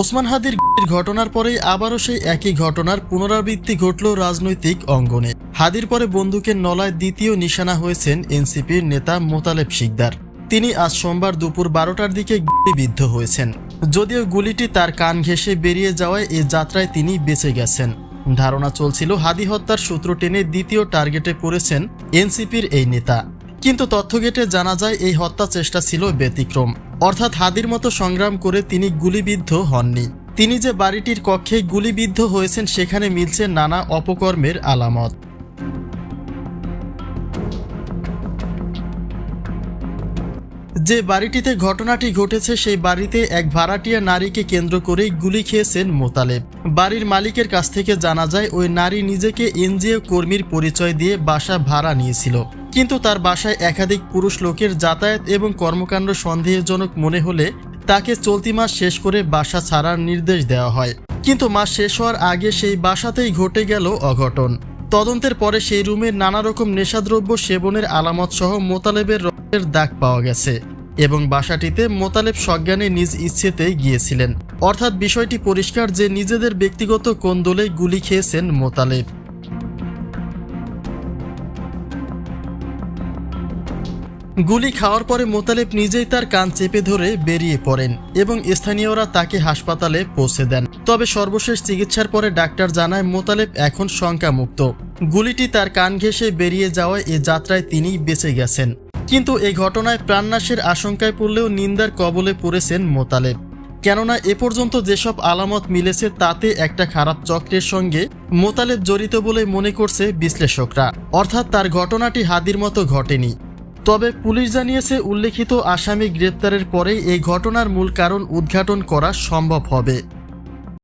ওসমান হাদির ঘটনার পরেই আবারও সেই একই ঘটনার পুনরাবৃত্তি ঘটল রাজনৈতিক অঙ্গনে। হাদির পরে বন্দুকের নলায় দ্বিতীয় নিশানা হয়েছেন এনসিপির নেতা মোতালেব শিকদার। তিনি আজ সোমবার দুপুর বারোটার দিকে গুলিবিদ্ধ হয়েছেন। যদিও গুলিটি তার কান ঘেঁষে বেরিয়ে যাওয়ায় এ যাত্রায় তিনি বেঁচে গেছেন। ধারণা চলছিল, হাদি হত্যার সূত্র টেনে দ্বিতীয় টার্গেটে পড়েছেন এনসিপির এই নেতা। কিন্তু তথ্য ঘেটে জানা যায়, এই হত্যা চেষ্টা ছিল ব্যতিক্রম। অর্থাৎ হাদির মতো সংগ্রাম করে তিনি গুলিবিদ্ধ হননি। তিনি যে বাড়িটির কক্ষে গুলিবিদ্ধ হয়েছেন, সেখানে মিলছে নানা অপকর্মের আলামত। যে বাড়িটিতে ঘটনাটি ঘটেছে, সেই বাড়িতে এক ভাড়াটিয়া নারীকে কেন্দ্র করেই গুলি খেয়েছেন মোতালেব। বাড়ির মালিকের কাছ থেকে জানা যায়, ওই নারী নিজেকে এনজিও কর্মীর পরিচয় দিয়ে বাসা ভাড়া নিয়েছিল। কিন্তু তার বাসায় একাধিক পুরুষ লোকের যাতায়াত এবং কর্মকাণ্ড সন্দেহজনক মনে হলে তাকে চলতি মাস শেষ করে বাসা ছাড়ার নির্দেশ দেওয়া হয়। কিন্তু মাস শেষ হওয়ার আগে সেই বাসাতেই ঘটে গেল অঘটন। তদন্তের পরে সেই রুমে নানা রকম নেশাদ্রব্য সেবনের আলামত সহ মোতালেবের রক্তের দাগ পাওয়া গেছে এবং বাসাটিতে মোতালেব সজ্ঞানে নিজ ইচ্ছেতেই গিয়েছিলেন। অর্থাৎ বিষয়টি পরিষ্কার যে নিজেদের ব্যক্তিগত কোন্দলেই গুলি খেয়েছেন মোতালেব। গুলি খাওয়ার পরে মোতালেব নিজেই তার কান চেপে ধরে বেরিয়ে পড়েন এবং স্থানীয়রা তাকে হাসপাতালে পৌঁছে দেন। তবে সর্বশেষ চিকিৎসার পরে ডাক্তার জানায়, মোতালেব এখন শঙ্কামুক্ত। গুলিটি তার কান ঘেঁষে বেরিয়ে যাওয়ায় এ যাত্রায় তিনি বেঁচে গেছেন। কিন্তু এই ঘটনায় প্রাণনাশের আশঙ্কায় পড়লেও নিন্দার কবলে পড়েছেন মোতালেব। কেননা এ পর্যন্ত যেসব আলামত মিলেছে, তাতে একটা খারাপ চক্রের সঙ্গে মোতালেব জড়িত বলে মনে করছে বিশ্লেষকরা। অর্থাৎ তার ঘটনাটি হাদির মতো ঘটেনি। তবে পুলিশ জানিয়েছে উল্লেখিত আসামি গ্রেপ্তারের পরেই এই ঘটনার মূল কারণ উদ্ঘাটন করা সম্ভব হবে।